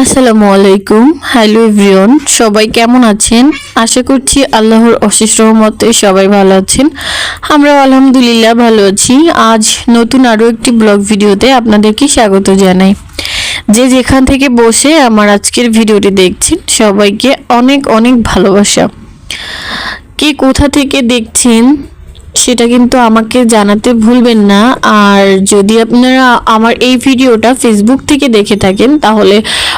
আসসালামু আলাইকুম। Hello everyone সবাই কেমন আছেন? আশা করছি আল্লাহর অশেষ রহমতে সবাই ভালো আছেন। আমরা আলহামদুলিল্লাহ ভালো আছি। আজ নতুন আরও একটি ব্লগ ভিডিওতে আপনাদেরকে স্বাগত জানাই। যে যেখান থেকে বসে আমার আজকের ভিডিওটি দেখছেন, সবাইকে অনেক অনেক ভালোবাসা। কে কোথা থেকে দেখছেন? সেটা কিন্তু আমাকে জানাতে ভুলবেন না। আর যদি আপনারা আমার এই ভিডিওটা ফেসবুক থেকে দেখে থাকেন, তাহলে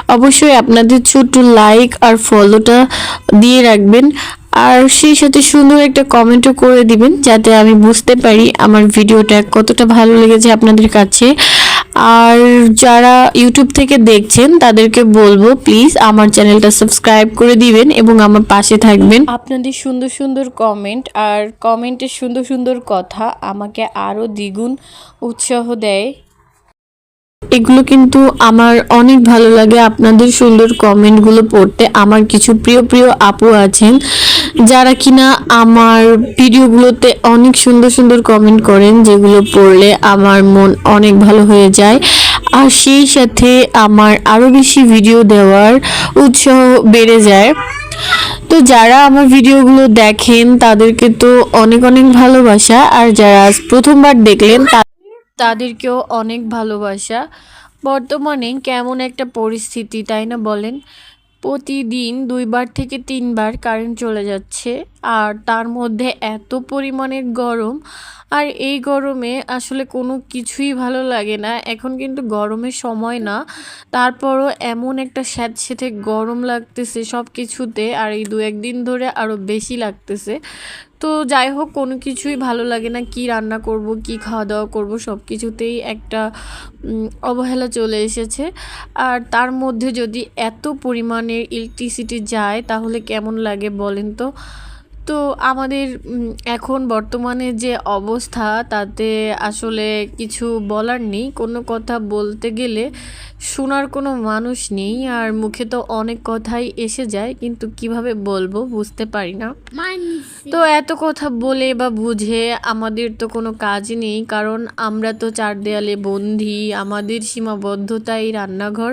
অবশ্যই আপনাদের ছোট্ট লাইক আর ফলোটা দিয়ে রাখবেন। আর সেই সাথে সুন্দর একটা কমেন্টও করে দিবেন, যাতে আমি বুঝতে পারি আমার ভিডিওটা কতটা ভালো লেগেছে আপনাদের কাছে। আর যারা ইউটিউব থেকে দেখছেন, তাদেরকে বলব প্লিজ আমার চ্যানেলটা সাবস্ক্রাইব করে দিবেন এবং আমার পাশে থাকবেন। আপনাদের সুন্দর সুন্দর কমেন্ট আর কমেন্টের সুন্দর সুন্দর কথা আমাকে আরও দ্বিগুণ উৎসাহ দেয়। এগুলো কিন্তু আমার অনেক ভালো লাগে। আপনাদের সুন্দর কমেন্টগুলো পড়তে। আমার কিছু প্রিয় প্রিয় আপু আছেন, যারা কিনা আমার ভিডিওগুলোতে অনেক সুন্দর সুন্দর কমেন্ট করেন, যেগুলো পড়লে আমার মন অনেক ভালো হয়ে যায়। আর সেই সাথে আমার আরও বেশি ভিডিও দেওয়ার উৎসাহ বেড়ে যায়। তো যারা আমার ভিডিওগুলো দেখেন, তাদেরকে তো অনেক অনেক ভালোবাসা। আর যারা প্রথমবার দেখলেন তাদেরকেও অনেক ভালোবাসা। বর্তমানে কেমন একটা পরিস্থিতি, তাই না বলেন? প্রতিদিন দুইবার থেকে তিনবার কারেন্ট চলে যাচ্ছে, আর তার মধ্যে এত পরিমাণের গরম, আর এই গরমে আসলে কোনো কিছুই ভালো লাগে না। এখন কিন্তু গরমের সময় না, তারপরও এমন একটা স্যাঁতস্যাঁতে গরম লাগতেছে সব কিছুতে আর এই দু একদিন ধরে আরও বেশি লাগতেছে। তো যাই হোক, কোনো কিছুই ভালো লাগে না। কি রান্না করব, কি খাওয়া দাওয়া করব সব কিছুতেই একটা অবহেলা চলে এসেছে। আর তার মধ্যে যদি এত পরিমাণের ইলেকট্রিসিটি যায়, তাহলে কেমন লাগে বলেন তো? তো আমাদের এখন বর্তমানে যে অবস্থা তাতে আসলে কিছু বলার নেই। কোনো কথা বলতে গেলে শোনার কোনো মানুষ নেই আর মুখে তো অনেক কথাই এসে যায় কিন্তু কীভাবে বলব বুঝতে পারি না। তো এত কথা বলে বা বুঝে আমাদের তো কোনো কাজ নেই কারণ আমরা তো চার দেয়ালে বন্দি আমাদের সীমাবদ্ধতা এই রান্নাঘর।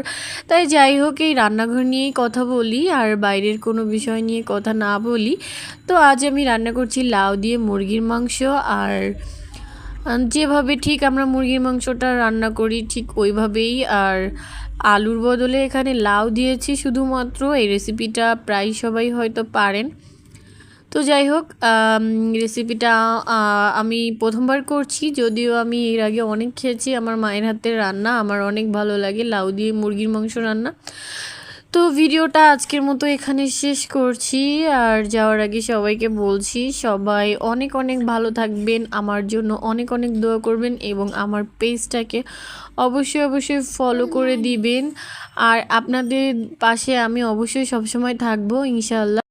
তাই যাই হোক, এই রান্নাঘর নিয়েই কথা বলি আর বাইরের কোনো বিষয় নিয়ে কথা না বলি। তো আজ আমি রান্না করছি লাউ দিয়ে মুরগির মাংস আর যেভাবে ঠিক আমরা মুরগির মাংসটা রান্না করি ঠিক ওইভাবেই। আর আলুর বদলে এখানে লাউ দিয়েছি শুধুমাত্র, এই রেসিপিটা প্রায় সবাই হয়তো পারেন। তো যাই হোক রেসিপিটা আমি প্রথমবার করছি। যদিও আমি এর আগে অনেক খেয়েছি। আমার মায়ের হাতের রান্না, আমার অনেক ভালো লাগে, লাউ দিয়ে মুরগির মাংস রান্না। তো ভিডিওটা আজকের মতো এখানে শেষ করছি। আর যাওয়ার আগে সবাইকে বলছি, সবাই অনেক অনেক ভালো থাকবেন, আমার জন্য অনেক অনেক দোয়া করবেন এবং আমার পেজটাকে অবশ্যই অবশ্যই ফলো করে দিবেন। আর আপনাদের পাশে আমি অবশ্যই সবসময় থাকব, ইনশাআল্লাহ।